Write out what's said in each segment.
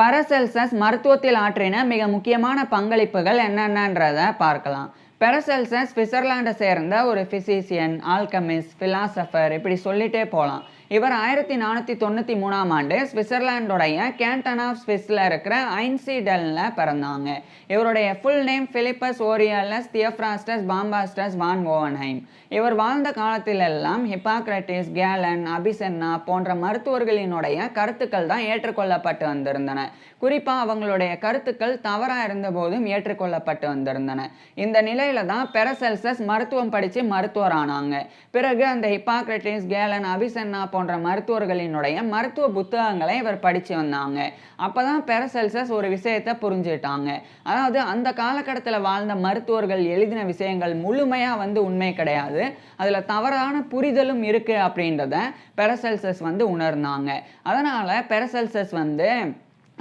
பரசெல்சஸ் மருத்துவத்தில் ஆற்றின மிக முக்கியமான பங்களிப்புகள் என்னென்னன்றதை பார்க்கலாம். பெரசெல்சஸ் ஸ்விட்சர்லாண்டை சேர்ந்த ஒரு ஃபிசிசியன் ஆல்கமிஸ்ட் ஃபிலாசபர் இப்படி சொல்லிட்டே போகலாம் இவர் ஆயிரத்தி நானூற்றி தொண்ணூற்றி மூணாம் ஆண்டு சுவிட்சர்லாண்டோடைய கேண்டன் ஆஃப் ஸ்விஸ்ல இருக்கிற ஐன்சிடல்ல பிறந்தாங்க. இவருடைய ஃபுல் நேம் பிலிப்பஸ் ஓரியலஸ் தியஃப்ராஸ்டஸ் பாம்பாஸ்டஸ் வான் ஓவன்ஹைம். இவர் வாழ்ந்த காலத்திலெல்லாம் ஹிப்பாக்ரட்டிஸ் கேலன் அபிசென்னா போன்ற மருத்துவர்களினுடைய கருத்துக்கள் தான் ஏற்றுக்கொள்ளப்பட்டு வந்திருந்தன. குறிப்பாக அவங்களுடைய கருத்துக்கள் தவறாக இருந்தபோதும் ஏற்றுக்கொள்ளப்பட்டு வந்திருந்தன. இந்த நிலையில தான் பெரசெல்சஸ் மருத்துவம் படித்து மருத்துவர் ஆனாங்க பிறகு அந்த ஹிப்பாக்ரட்டிஸ் கேலன் அபிசென்னா போன்ற போன்ற மருத்துவர்களினுடைய மருத்துவ புத்தகங்களை இவர் படித்து வந்தாங்க. அப்போ தான் பெரசெல்சஸ் ஒரு விஷயத்தை புரிஞ்சுட்டாங்க அதாவது அந்த காலகட்டத்தில் வாழ்ந்த மருத்துவர்கள் எழுதின விஷயங்கள் முழுமையாக வந்து உண்மை கிடையாது. அதில் தவறான புரிதலும் இருக்குது அப்படின்றத பெரசெல்சஸ் வந்து உணர்ந்தாங்க. அதனால் பெரசெல்சஸ் வந்து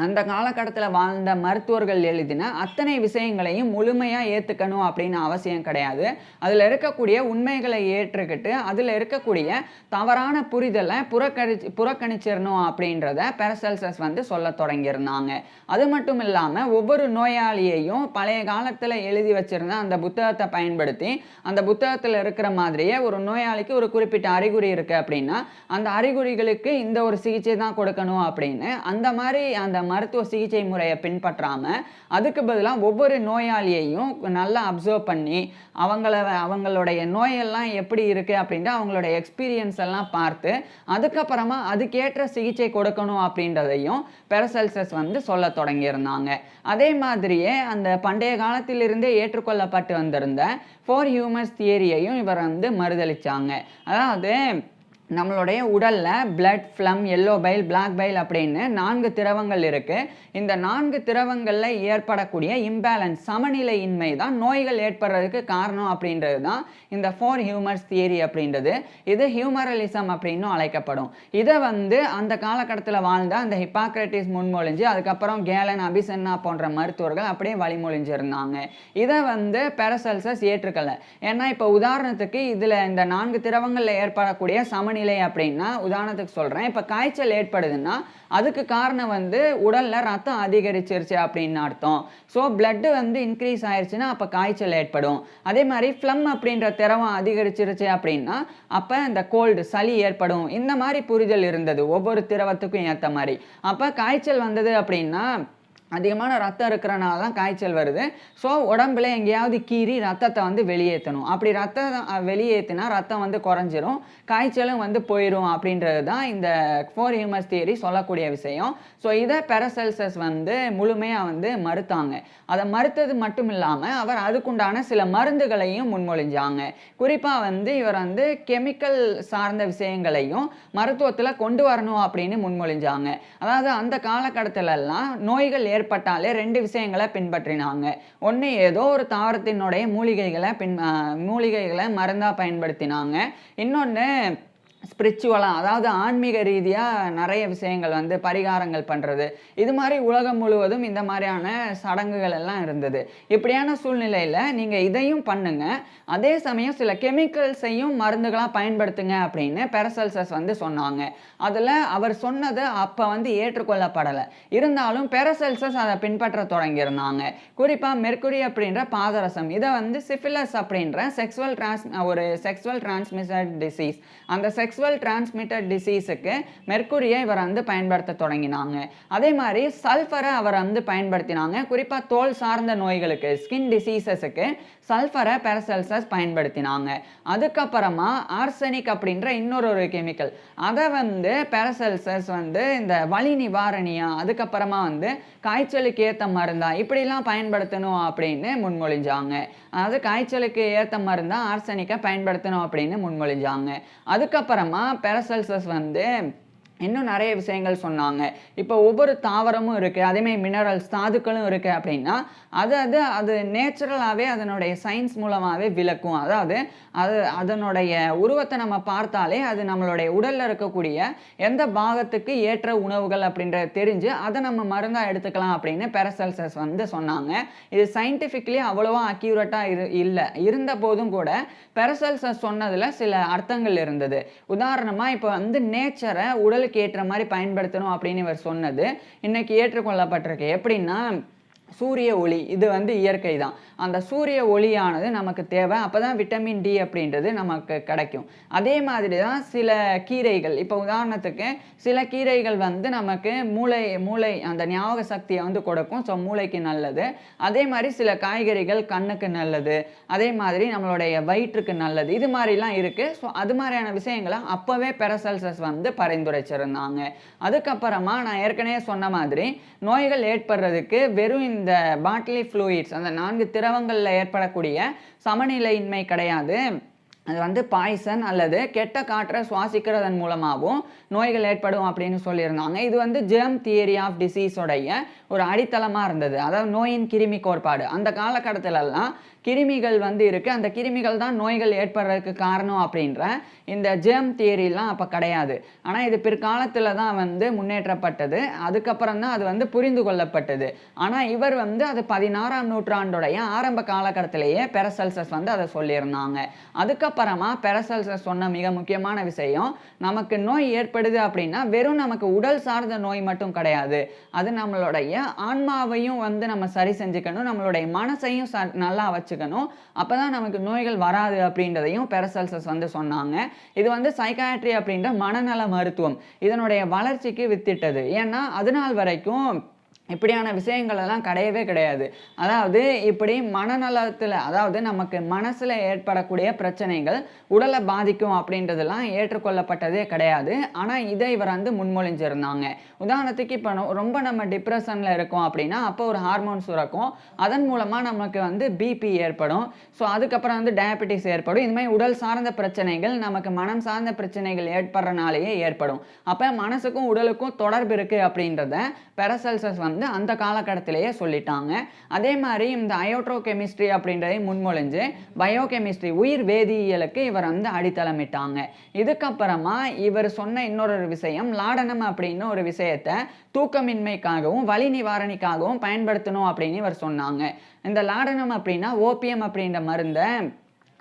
அந்த காலகட்டத்தில் வாழ்ந்த மருத்துவர்கள் எழுதின அத்தனை விஷயங்களையும் முழுமையாக ஏற்றுக்கணும் அப்படின்னு அவசியம் கிடையாது. அதில் இருக்கக்கூடிய உண்மைகளை ஏற்றுக்கிட்டு அதில் இருக்கக்கூடிய தவறான புரிதலை புறக்கணிச்சு புறக்கணிச்சிடணும் அப்படின்றத பெரசல்சஸ் வந்து சொல்ல தொடங்கியிருந்தாங்க. அது மட்டும் இல்லாமல் ஒவ்வொரு நோயாளியையும் பழைய காலத்தில் எழுதி வச்சிருந்த அந்த புத்தகத்தை பயன்படுத்தி அந்த புத்தகத்தில் இருக்கிற மாதிரியே ஒரு நோயாளிக்கு ஒரு குறிப்பிட்ட அறிகுறி இருக்குது அப்படின்னா அந்த அறிகுறிகளுக்கு இந்த ஒரு சிகிச்சை தான் கொடுக்கணும் அப்படின்னு அந்த மாதிரி அந்த மருத்துவ சிகிச்சை முறையை பின்பற்றாமல் அதுக்கு பதிலாக ஒவ்வொரு நோயாளியையும் நல்லா அப்சர்வ் பண்ணி அவங்கள அவங்களுடைய நோயெல்லாம் எப்படி இருக்குது அப்படின்ட்டு அவங்களோட எக்ஸ்பீரியன்ஸ் எல்லாம் பார்த்து அதுக்கப்புறமா அதுக்கேற்ற சிகிச்சை கொடுக்கணும் அப்படின்றதையும் பெரசெல்சஸ் வந்து சொல்ல தொடங்கியிருந்தாங்க. அதே மாதிரியே அந்த பண்டைய காலத்திலிருந்தே ஏற்றுக்கொள்ளப்பட்டு வந்திருந்த ஃபோர் ஹியூமன்ஸ் தியரியையும் இவர் வந்து மறுதளிச்சாங்க. அதாவது நம்மளுடைய உடலில் blood phlegm yellow bile black bile அப்படின்னு நான்கு திரவங்கள் இருக்குது இந்த நான்கு திரவங்களில் ஏற்படக்கூடிய இம்பேலன்ஸ் சமநிலையின்மை தான் நோய்கள் ஏற்படுறதுக்கு காரணம் அப்படின்றது தான் இந்த ஃபோர் ஹியூமர்ஸ் தியரி அப்படின்றது. இது ஹியூமரலிசம் அப்படின்னும் அழைக்கப்படும். இதை வந்து அந்த காலகட்டத்தில் வாழ்ந்த அந்த ஹிப்பாக்ரட்டிஸ் முன்மொழிஞ்சு அதுக்கப்புறம் கேலன் அபிசன்னா போன்ற மருத்துவர்கள் அப்படியே வழிமொழிஞ்சிருந்தாங்க. இதை வந்து பெரசல்சஸ் ஏற்றுக்கலை. ஏன்னா இப்போ உதாரணத்துக்கு இதில் இந்த நான்கு திரவங்களில் ஏற்படக்கூடிய சமநிலை நிலை அப்படின்னா உதாரணத்துக்கு சொல்கிறேன் இப்போ காய்ச்சல் ஏற்படுதுன்னா அதுக்கு காரணம் வந்து உடலில் ரத்தம் அதிகரிச்சிருச்சு அப்படின்னு அர்த்தம். ஸோ பிளட்டு வந்து இன்க்ரீஸ் ஆயிடுச்சுன்னா அப்போ காய்ச்சல் ஏற்படும். அதே மாதிரி ஃப்ளம் அப்படின்ற திரவம் அதிகரிச்சிருச்சு அப்படின்னா அப்போ இந்த கோல்டு சளி ஏற்படும். இந்த மாதிரி புரிதல் இருந்தது. ஒவ்வொரு திரவத்துக்கும் ஏற்ற மாதிரி. அப்போ காய்ச்சல் வந்தது அப்படின்னா அதிகமான ரத்தம் இருக்கிறனால தான் காய்ச்சல் வருது. ஸோ உடம்புல எங்கேயாவது கீறி ரத்தத்தை வந்து வெளியேற்றணும் அப்படி ரத்தம் வெளியேற்றினா ரத்தம் வந்து குறைஞ்சிரும். காய்ச்சலும் வந்து போயிடும் அப்படின்றது தான் இந்த ஃபோர் ஹியூமஸ் தியரி சொல்லக்கூடிய விஷயம். ஸோ இதை பெரசெல்சஸ் வந்து முழுமையாக வந்து மறுத்தாங்க. அதை மறுத்தது மட்டும் இல்லாமல் அவர் அதுக்குண்டான சில மருந்துகளையும் முன்மொழிஞ்சாங்க. குறிப்பாக வந்து இவர் வந்து கெமிக்கல் சார்ந்த விஷயங்களையும் மருத்துவத்தில் கொண்டு வரணும் அப்படின்னு முன்மொழிஞ்சாங்க. அதாவது அந்த காலகட்டத்திலெல்லாம் நோய்கள் ஏற்பட்டாலே ரெண்டு விஷயங்களை பின்பற்றினாங்க. ஒன்று ஏதோ ஒரு தாவரத்தினுடைய மூலிகைகளை பின் மூலிகைகளை மருந்தாக பயன்படுத்தினாங்க. இன்னொன்று ஸ்பிரிச்சுவலாக அதாவது ஆன்மீக ரீதியாக நிறைய விஷயங்கள் வந்து பரிகாரங்கள் பண்ணுறது இது மாதிரி உலகம் முழுவதும் இந்த மாதிரியான சடங்குகள் எல்லாம் இருந்தது. இப்படியான சூழ்நிலையில் நீங்கள் இதையும் பண்ணுங்க. அதே சமயம் சில கெமிக்கல்ஸையும் மருந்துகளாக பயன்படுத்துங்க அப்படின்னு பெரசல்சஸ் வந்து சொன்னாங்க. அதில் அவர் சொன்னது அப்போ வந்து ஏற்றுக்கொள்ளப்படலை. இருந்தாலும் பெரசல்சஸ் அதை பின்பற்ற தொடங்கியிருந்தாங்க. குறிப்பாக மெர்குரி அப்படின்ற பாதரசம். இதை வந்து சிஃபிலஸ் அப்படின்ற செக்ஸுவல் டிரான்ஸ் ஒரு செக்ஸுவல் டிரான்ஸ்மிஷன் டிசீஸ் அந்த செக்ஸுவல் டிரான்ஸ்மிட்டட் டிசீஸுக்கு மெர்க்குரியை இவர் வந்து பயன்படுத்த தொடங்கினாங்க. அதே மாதிரி சல்ஃபரை அவர் வந்து பயன்படுத்தினாங்க. குறிப்பாக தோல் சார்ந்த நோய்களுக்கு ஸ்கின் டிசீசஸுக்கு சல்ஃபரை பெரசல்சஸ் பயன்படுத்தினாங்க. அதுக்கப்புறமா ஆர்சனிக் அப்படின்ற இன்னொரு ஒரு கெமிக்கல் அதை வந்து பெரசல்சஸ் வந்து இந்த வலி நிவாரணியா அதுக்கப்புறமா வந்து காய்ச்சலுக்கு ஏற்ற மருந்தா இப்படிலாம் பயன்படுத்தணும் அப்படின்னு முன்மொழிஞ்சாங்க. அதாவது காய்ச்சலுக்கு ஏற்ற மருந்தா ஆர்சனிக்கை பயன்படுத்தணும் அப்படின்னு முன்மொழிஞ்சாங்க. அதுக்கப்புறம் பெரசல்சஸ் வந்து இன்னும் நிறைய விஷயங்கள் சொன்னாங்க. இப்போ ஒவ்வொரு தாவரமும் இருக்குது அதேமாதிரி மினரல்ஸ் தாதுக்களும் இருக்குது அப்படின்னா அது அது அது நேச்சுரலாகவே அதனுடைய சயின்ஸ் மூலமாகவே விளக்கும். அதாவது அது அதனுடைய உருவத்தை நம்ம பார்த்தாலே அது நம்மளுடைய உடலில் இருக்கக்கூடிய எந்த பாகத்துக்கு ஏற்ற உணவுகள் அப்படின்றத தெரிஞ்சு அதை நம்ம மருந்தாக எடுத்துக்கலாம் அப்படின்னு பெரசல்சஸ் வந்து சொன்னாங்க. இது சயின்டிஃபிக்லி அவ்வளோவா அக்யூரேட்டாக இரு இல்லை. இருந்த போதும் கூட பெரசல்சஸ் சொன்னதில் சில அர்த்தங்கள் இருந்தது. உதாரணமாக இப்போ வந்து நேச்சரை உடலுக்கு சூழலுக்கு ஏற்ற மாதிரி பயன்படுத்தணும் அப்படின்னு இவர் சொன்னது. இன்னைக்கு ஏற்றுக்கொள்ளப்பட்டிருக்கு. எப்படின்னா சூரிய ஒளி இது வந்து இயற்கை தான். அந்த சூரிய ஒளியானது நமக்கு தேவை. அப்போ தான் விட்டமின் டி அப்படின்றது நமக்கு கிடைக்கும். அதே மாதிரி தான் சில கீரைகள். இப்போ உதாரணத்துக்கு சில கீரைகள் வந்து நமக்கு மூளை மூளை அந்த ஞாபக சக்தியை வந்து கொடுக்கும். ஸோ மூளைக்கு நல்லது. அதே மாதிரி சில காய்கறிகள் கண்ணுக்கு நல்லது. அதே மாதிரி நம்மளுடைய வயிற்றுக்கு நல்லது. இது மாதிரிலாம் இருக்குது ஸோ அது மாதிரியான விஷயங்களை அப்போவே பெரசல்சஸ் வந்து பரிந்துரைச்சிருந்தாங்க. அதுக்கப்புறமா நான் ஏற்கனவே சொன்ன மாதிரி நோய்கள் ஏற்படுறதுக்கு வெறும் இந்த இந்த பாட்டிலி ஃப்ளூயிட்ஸ் அந்த நான்கு திரவங்களில் ஏற்படக்கூடிய சமநிலையின்மை கிடையாது. அது வந்து பாய்சன் அல்லது கெட்ட காற்றை சுவாசிக்கிறதன் மூலமாகவும் நோய்கள் ஏற்படும் அப்படின்னு சொல்லியிருந்தாங்க. இது வந்து ஜெர்ம் தியரி ஆஃப் டிசீஸோடைய ஒரு அடித்தளமாக இருந்தது. அதாவது நோயின் கிருமி கோட்பாடு. அந்த காலகட்டத்திலெல்லாம் கிருமிகள் வந்து இருக்குது அந்த கிருமிகள் தான் நோய்கள் ஏற்படுறதுக்கு காரணம் அப்படின்ற இந்த ஜெம் தியரிலாம் அப்போ கிடையாது. ஆனால் இது பிற்காலத்தில் தான் வந்து முன்னேற்றப்பட்டது. அதுக்கப்புறம் தான் அது வந்து புரிந்து கொள்ளப்பட்டது. ஆனால் இவர் வந்து அது பதினாறாம் நூற்றாண்டுடைய ஆரம்ப காலகட்டத்திலேயே பெரசல்சஸ் வந்து அதை சொல்லியிருந்தாங்க. அதுக்கப்புறமா பெரசல்சஸ் சொன்ன மிக முக்கியமான விஷயம் நமக்கு நோய் ஏற்படுது அப்படின்னா வெறும் நமக்கு உடல் சார்ந்த நோய் மட்டும் கிடையாது. அது நம்மளுடைய ஆன்மாவையும் வந்து நம்ம சரி செஞ்சுக்கணும். நம்மளுடைய மனசையும் ச நல்லா வச்சுக்கணும். அப்போ தான் நமக்கு நோய்கள் வராது அப்படின்றதையும் பெரசல்சஸ் வந்து சொன்னாங்க. இது வந்து சைக்காட்ரி அப்படின்ற மனநல மருத்துவம். இதனுடைய வளர்ச்சிக்கு வித்திட்டது. ஏன்னா அது நாள் வரைக்கும் இப்படியான விஷயங்கள் எல்லாம் கிடையவே கிடையாது. அதாவது இப்படி மனநலத்தில் அதாவது நமக்கு மனசில் ஏற்படக்கூடிய பிரச்சனைகள் உடலை பாதிக்கும் அப்படின்றதெல்லாம் ஏற்றுக்கொள்ளப்பட்டதே கிடையாது. ஆனால் இதை இவர் வந்து முன்மொழிஞ்சிருந்தாங்க. உதாரணத்துக்கு இப்போ ரொம்ப நம்ம டிப்ரெஷனில் இருக்கோம் அப்படின்னா அப்போ ஒரு ஹார்மோன் சுரக்கும். அதன் மூலமாக நமக்கு வந்து பிபி ஏற்படும். ஸோ அதுக்கப்புறம் வந்து டயபெட்டிஸ் ஏற்படும். இது மாதிரி உடல் சார்ந்த பிரச்சனைகள் நமக்கு மனம் சார்ந்த பிரச்சனைகள் ஏற்படுறனாலேயே ஏற்படும். அப்போ மனசுக்கும் உடலுக்கும் தொடர்பு இருக்குது அப்படின்றத பெரசல்சஸ் வந்து அந்த காலகட்டத்திலேயே சொல்லிட்டாங்க. அதே மாதிரி இந்த அயோட்ரோ கெமிஸ்ட்ரி அப்படின்றதை முன்மொழிஞ்சு பயோகெமிஸ்ட்ரி உயிர் வேதியியலுக்கு இவர் வந்து அடித்தளமிட்டாங்க. இதுக்கப்புறமா இவர் சொன்ன இன்னொரு விஷயம் லாடனம் அப்படின்னு ஒரு விஷயத்தை தூக்கமின்மைக்காகவும் வலி நிவாரணிக்காகவும் பயன்படுத்தணும் அப்படின்னு இவர் சொன்னாங்க. இந்த லாடனம் அப்படின்னா ஓபியம் அப்படின்ற மருந்தை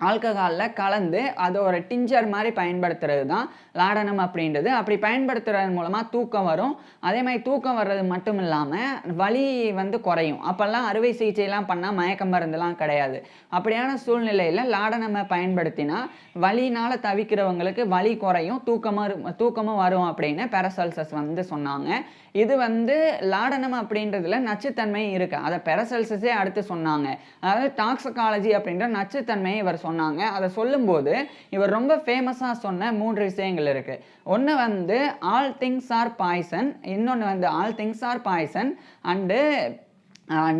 ஆல்கஹாலில் கலந்து அதை ஒரு டிஞ்சர் மாதிரி பயன்படுத்துறது தான் லாடனம் அப்படின்றது. அப்படி பயன்படுத்துறது மூலமாக தூக்கம் வரும். அதே மாதிரி தூக்கம் வர்றது மட்டும் இல்லாமல் வலி வந்து குறையும். அப்போல்லாம் அறுவை சிகிச்சைலாம் பண்ணால் மயக்க மருந்துலாம் கிடையாது. அப்படியான சூழ்நிலையில் லாடனமை பயன்படுத்தினா வலினால் தவிக்கிறவங்களுக்கு வலி குறையும் தூக்கமும் தூக்கமும் வரும் அப்படின்னு பெரசல்சஸ் வந்து சொன்னாங்க. இது வந்து லாடனம் அப்படின்றதுல நச்சுத்தன்மை இருக்குது அதை பெரசல்சஸே அடுத்து சொன்னாங்க. அதாவது டாக்ஸகாலஜி அப்படின்ற நச்சுத்தன்மையை இவர் சொன்னாங்க. அதை சொல்லும்போது இவர் ரொம்ப ஃபேமஸாக சொன்ன மூன்று விஷயங்கள் இருக்குது ஒன்று வந்து ஆல் திங்ஸ் ஆர் பாய்சன் இன்னொன்று வந்து all things are poison and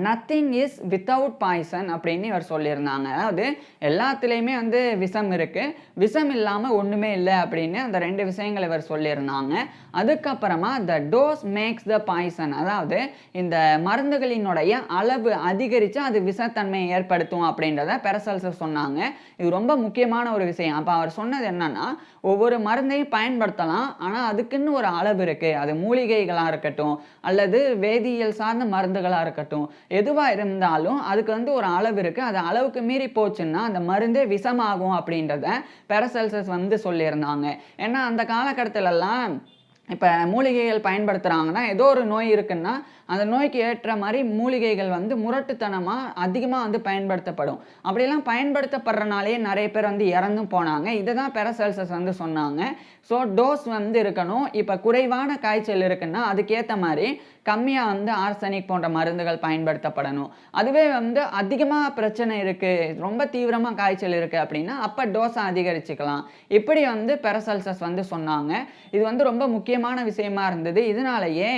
nothing is without poison அப்படின்னு இவர் சொல்லியிருந்தாங்க. அதாவது எல்லாத்துலேயுமே வந்து விஷம் இருக்குது விஷம் இல்லாமல் ஒன்றுமே இல்லை அப்படின்னு அந்த ரெண்டு விஷயங்கள் இவர் சொல்லியிருந்தாங்க. அதுக்கப்புறமா the dose makes the poison அதாவது இந்த மருந்துகளினுடைய அளவு அதிகரித்து அது விஷத்தன்மையை ஏற்படுத்தும் அப்படின்றத பெரசல்சர் சொன்னாங்க. இது ரொம்ப முக்கியமான ஒரு விஷயம். அப்போ அவர் சொன்னது என்னன்னா ஒவ்வொரு மருந்தையும் பயன்படுத்தலாம் ஆனால் அதுக்குன்னு ஒரு அளவு இருக்குது அது மூலிகைகளாக இருக்கட்டும் அல்லது வேதியியல் சார்ந்த மருந்துகளாக இருக்கட்டும். எதுவாக இருந்தாலும் அதுக்கு வந்து ஒரு அளவு இருக்குது அது அளவுக்கு மீறி போச்சுன்னா அந்த மருந்தே விஷமாகும் அப்படின்றத பெரசல்சஸ் வந்து சொல்லியிருந்தாங்க. ஏன்னா அந்த காலகட்டத்திலலாம் இப்போ மூலிகைகள் பயன்படுத்துகிறாங்கன்னா ஏதோ ஒரு நோய் இருக்குன்னா அந்த நோய்க்கு ஏற்ற மாதிரி மூலிகைகள் வந்து முரட்டுத்தனமாக அதிகமாக வந்து பயன்படுத்தப்படும். அப்படிலாம் பயன்படுத்தப்படுறனாலே நிறைய பேர் வந்து இறந்தும் போனாங்க. இதை தான் பெரசல்சஸ் வந்து சொன்னாங்க. ஸோ டோஸ் வந்து இருக்கணும். இப்போ குறைவான காய்ச்சல் இருக்குன்னா அதுக்கேற்ற மாதிரி கம்மியாக வந்து ஆர்சனிக் போன்ற மருந்துகள் பயன்படுத்தப்படணும். அதுவே வந்து அதிகமாக பிரச்சனை இருக்குது ரொம்ப தீவிரமாக காய்ச்சல் இருக்குது அப்படின்னா அப்போ டோஸை அதிகரிச்சுக்கலாம். இப்படி வந்து பெரசல்சஸ் வந்து சொன்னாங்க. இது வந்து ரொம்ப முக்கியமான விஷயமா இருந்தது. இதனாலேயே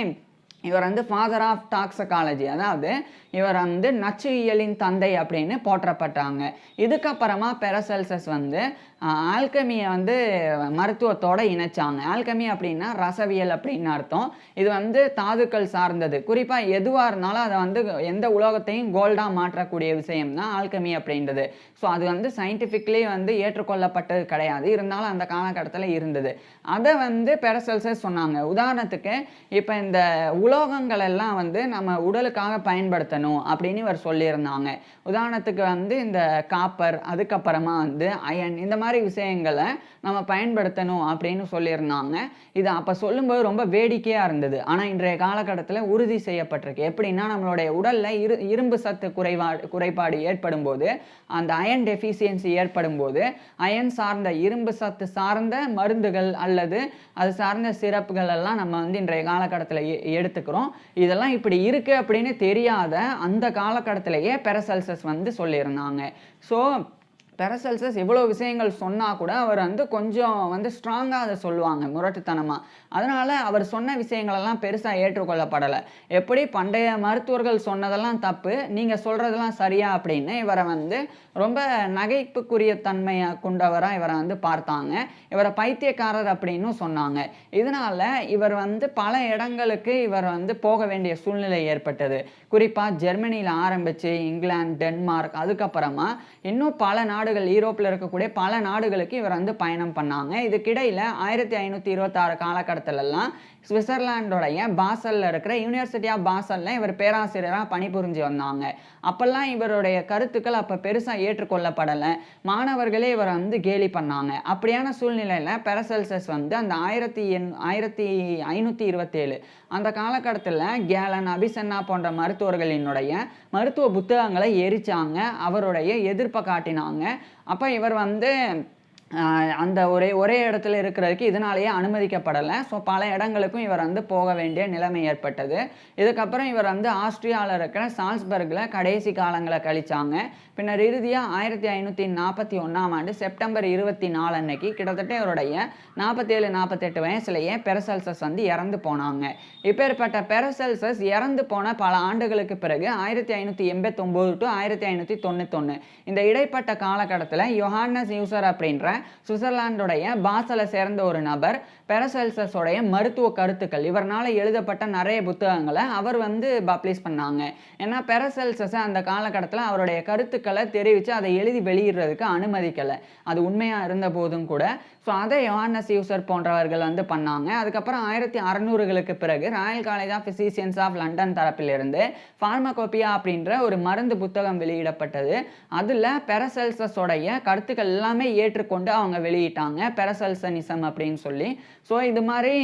இவர் வந்து ஃபாதர் ஆஃப் டாக்ஸகாலஜி அதாவது இவர் வந்து நச்சுயியலின் தந்தை அப்படின்னு போற்றப்பட்டாங்க. இதுக்கப்புறமா பெரசெல்சஸ் வந்து ஆல்கமியை வந்து மருத்துவத்தோடு இணைச்சாங்க. ஆல்கமி அப்படின்னா ரசவியல் அப்படின்னு அர்த்தம். இது வந்து தாதுக்கள் சார்ந்தது. குறிப்பாக எதுவாக இருந்தாலும் அதை வந்து எந்த உலோகத்தையும் கோல்டாக மாற்றக்கூடிய விஷயம் தான் ஆல்கமி அப்படின்றது. ஸோ அது வந்து சயின்டிஃபிக்லி வந்து ஏற்றுக்கொள்ளப்பட்டது கிடையாது. இருந்தாலும் அந்த காலகட்டத்தில் இருந்தது. அதை வந்து பெரசெல்சஸ் சொன்னாங்க. உதாரணத்துக்கு இப்போ இந்த உல உலோகங்கள் எல்லாம் வந்து நம்ம உடலுக்காக பயன்படுத்தணும் அப்படின்னு இவர் சொல்லியிருந்தாங்க. உதாரணத்துக்கு வந்து இந்த காப்பர் அதுக்கப்புறமா வந்து அயன் இந்த மாதிரி விஷயங்களை நம்ம பயன்படுத்தணும் அப்படின்னு சொல்லியிருந்தாங்க. இது அப்போ சொல்லும்போது ரொம்ப வேடிக்கையாக இருந்தது. ஆனால் இன்றைய காலகட்டத்தில் உறுதி செய்யப்பட்டிருக்கு. எப்படின்னா நம்மளுடைய உடலில் இரு இரும்பு சத்து குறைவா குறைபாடு ஏற்படும் போது அந்த அயன் டெஃபிஷியன்சி ஏற்படும் போது அயன் சார்ந்த இரும்பு சத்து சார்ந்த மருந்துகள் அல்லது அது சார்ந்த சிறப்புகள் எல்லாம் நம்ம வந்து இன்றைய காலகட்டத்தில் எடுத்துக்கிறோம். இதெல்லாம் இப்படி இருக்குது அப்படின்னு தெரியாத அந்த காலகட்டத்திலேயே பெரசல்சஸ் வந்து சொல்லியிருந்தாங்க. ஸோ பெரசல்சஸ் இவ்வளோ விஷயங்கள் சொன்னால் கூட அவர் வந்து கொஞ்சம் வந்து ஸ்ட்ராங்காக அதை சொல்லுவாங்க முரட்டுத்தனமாக அதனால் அவர் சொன்ன விஷயங்களெல்லாம் பெருசாக ஏற்றுக்கொள்ளப்படலை. எப்படி பண்டைய மருத்துவர்கள் சொன்னதெல்லாம் தப்பு நீங்கள் சொல்கிறதெல்லாம் சரியா அப்படின்னு இவரை வந்து ரொம்ப நகைப்புக்குரிய தன்மையை கொண்டவராக இவரை வந்து பார்த்தாங்க. இவரை பைத்தியக்காரர் அப்படின்னு சொன்னாங்க. இதனால் இவர் வந்து பல இடங்களுக்கு இவர் வந்து போக வேண்டிய சூழ்நிலை ஏற்பட்டது. குறிப்பாக ஜெர்மனியில் ஆரம்பித்து இங்கிலாந்து டென்மார்க் அதுக்கப்புறமா இன்னும் பல நாடுகள் யூரோப்பில் இருக்கக்கூடிய பல நாடுகளுக்கு இவர் வந்து பயணம் பண்ணாங்க. இதுக்கிடையில் ஆயிரத்தி ஐநூற்றி இருபத்தாறு காலகட்டத்திலலாம் சுவிட்சர்லாண்டோடைய பாசலில் இருக்கிற யூனிவர்சிட்டி ஆஃப் பாசலில் இவர் பேராசிரியராக பணிபுரிஞ்சு வந்தாங்க. அப்போல்லாம் இவருடைய கருத்துக்கள் அப்போ பெருசாக ஏற்றுக்கொள்ளப்படலை. மாணவர்களே இவரை வந்து கேலி பண்ணாங்க. அப்படியான சூழ்நிலையில் பெரசல்சஸ் வந்து அந்த ஆயிரத்தி எண் ஆயிரத்தி ஐநூற்றி இருபத்தேழு அந்த காலகட்டத்தில் கேலன் அபிசன்னா போன்ற மருத்துவர்களினுடைய மருத்துவ புத்தகங்களை எரிச்சாங்க அவருடைய எதிர்ப்பை காட்டினாங்க. அப்போ இவர் வந்து அந்த ஒரே ஒரே இடத்துல இருக்கிறதுக்கு இதனாலேயே அனுமதிக்கப்படலை. ஸோ பல இடங்களுக்கும் இவர் வந்து போக வேண்டிய நிலைமை ஏற்பட்டது. இதுக்கப்புறம் இவர் வந்து ஆஸ்திரியாவில் இருக்கிற சால்ஸ்பர்கில் கடைசி காலங்களை கழிச்சாங்க. பின்னர் இறுதியாக ஆயிரத்தி ஐநூற்றி நாற்பத்தி ஒன்றாம் ஆண்டு செப்டம்பர் இருபத்தி நாலு அன்னைக்கு கிட்டத்தட்ட இவருடைய நாற்பத்தேழு நாற்பத்தெட்டு வயசுலேயே பெரசல்சஸ் வந்து இறந்து போனாங்க. இப்பேற்பட்ட பெரசல்சஸ் இறந்து போன பல ஆண்டுகளுக்கு பிறகு ஆயிரத்தி ஐநூற்றி எண்பத்தொம்போது டு ஆயிரத்தி ஐநூற்றி தொண்ணூத்தொன்று இந்த இடைப்பட்ட காலகட்டத்தில் யோஹானஸ் யூசர் அப்படின்ற சுவிட்சர்லாந்துடைய பாசலை சேர்ந்த ஒரு நபர் பெரசல்சஸோடைய மருத்துவ கருத்துக்கள். இவர்னால் எழுதப்பட்ட நிறைய புத்தகங்களை அவர் வந்து பப்ளிஷ் பண்ணாங்க. ஏன்னா பெரசல்சஸை அந்த காலகட்டத்தில் அவருடைய கருத்துக்களை தெரிவித்து அதை எழுதி வெளியிடுறதுக்கு அனுமதிக்கலை. அது உண்மையாக இருந்த போதும் கூட. ஸோ அதை யோஹானஸ் யூசர் போன்றவர்கள் வந்து பண்ணாங்க. அதுக்கப்புறம் ஆயிரத்தி அறநூறுகளுக்கு பிறகு royal college of physicians of London தரப்பிலிருந்து ஃபார்மகோபியா அப்படின்ற ஒரு மருந்து புத்தகம் வெளியிடப்பட்டது. அதில் பெரசல்சஸோடைய கருத்துக்கள் எல்லாமே ஏற்றுக்கொண்டு அவங்க வெளியிட்டாங்க. பெரசல்சனிசம் அப்படின்னு சொல்லி. ஸோ இது மாதிரி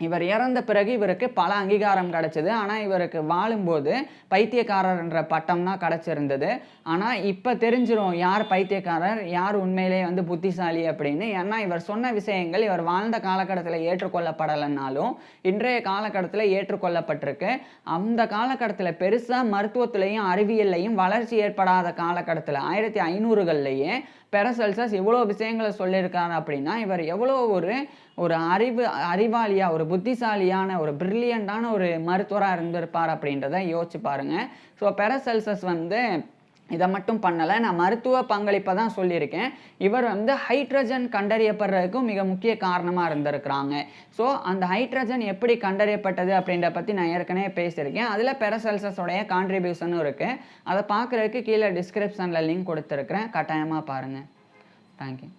இவர் இறந்த பிறகு இவருக்கு பல அங்கீகாரம் கிடச்சிது. ஆனால் இவருக்கு வாழும்போது பைத்தியக்காரர் என்ற பட்டம் தான் கிடச்சிருந்தது. ஆனால் இப்போ தெரிஞ்சிடும் யார் பைத்தியக்காரர் யார் உண்மையிலே வந்து புத்திசாலி அப்படின்னு. ஏன்னா இவர் சொன்ன விஷயங்கள் இவர் வாழ்ந்த காலகட்டத்தில் ஏற்றுக்கொள்ளப்படலைன்னாலும் இன்றைய காலகட்டத்தில் ஏற்றுக்கொள்ளப்பட்டிருக்கு. அந்த காலகட்டத்தில் பெருசாக மருத்துவத்திலையும் அறிவியல்லையும் வளர்ச்சி ஏற்படாத காலகட்டத்தில் ஆயிரத்தி ஐநூறுகள்லேயே பெரசல்சஸ் எவ்வளோ விஷயங்களை சொல்லியிருக்காரு அப்படின்னா இவர் எவ்வளோ ஒரு ஒரு அறிவு அறிவாளியாக ஒரு புத்திசாலியான ஒரு பிரில்லியண்டான ஒரு மருத்துவராக இருந்திருப்பார் அப்படின்றத யோசிச்சு பாருங்கள் ஸோ பெரசல்சஸ் வந்து இதை மட்டும் பண்ணலை. நான் மருத்துவ பங்களிப்பை தான் சொல்லியிருக்கேன். இவர் வந்து ஹைட்ரஜன் கண்டறியப்படுறதுக்கும் மிக முக்கிய காரணமாக இருந்திருக்கிறாங்க. ஸோ அந்த ஹைட்ரஜன் எப்படி கண்டறியப்பட்டது அப்படின்ற பற்றி நான் ஏற்கனவே பேசியிருக்கேன். அதில் பெரசெல்சஸோடைய கான்ட்ரிபியூஷனும் இருக்குது அதை பார்க்குறதுக்கு கீழே டிஸ்கிரிப்ஷனில் லிங்க் கொடுத்துருக்குறேன். கட்டாயமாக பாருங்கள் தேங்க்யூ